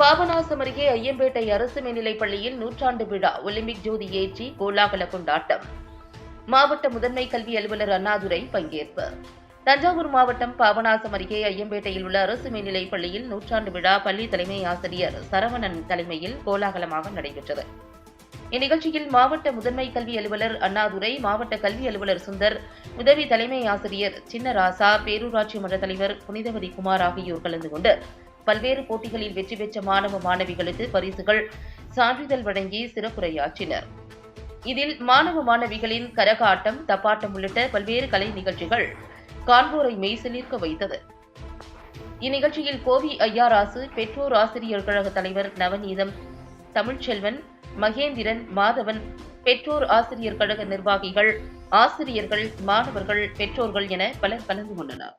பாபநாசம் அருகே ஐயம்பேட்டை அரசு மேல்நிலைப் பள்ளியில் நூற்றாண்டு விழா ஒலிம்பிக் ஜோதி ஏற்றி கோலாகல கொண்டாட்டம். மாவட்ட முதன்மை கல்வி அலுவலர் அண்ணாதுரை பங்கேற்பு. தஞ்சாவூர் மாவட்டம் பாபநாசம் அருகே ஐயம்பேட்டையில் உள்ள அரசு மேல்நிலைப் பள்ளியில் நூற்றாண்டு விழா பள்ளி தலைமை ஆசிரியர் சரவணன் தலைமையில் கோலாகலமாக நடைபெற்றது. இந்நிகழ்ச்சியில் மாவட்ட முதன்மை கல்வி அலுவலர் அண்ணாதுரை மாவட்ட கல்வி அலுவலர் சுந்தர் உதவி தலைமை ஆசிரியர் சின்னராசா பேரூராட்சி மன்ற தலைவர் புனிதவதி குமார் ஆகியோர் கலந்து கொண்டு பல்வேறு போட்டிகளில் வெற்றி பெற்ற மாணவ மாணவிகளுக்கு பரிசுகள் சான்றிதழ் வழங்கி சிறப்புரையாற்றினர். இதில் மாணவ மாணவிகளின் கரகாட்டம் தப்பாட்டம் உள்ளிட்ட பல்வேறு கலை நிகழ்ச்சிகள் காண்போரை மெய்சிலிர்க்க வைத்தது. இந்நிகழ்ச்சியில் கோவி ஐயாராசு பெற்றோர் ஆசிரியர் கழக தலைவர் நவநீதம் தமிழ்ச்செல்வன் மகேந்திரன் மாதவன் பெற்றோர் ஆசிரியர் கழக நிர்வாகிகள் ஆசிரியர்கள் மாணவர்கள் பெற்றோர்கள் என பலர் கலந்து கொண்டனர்.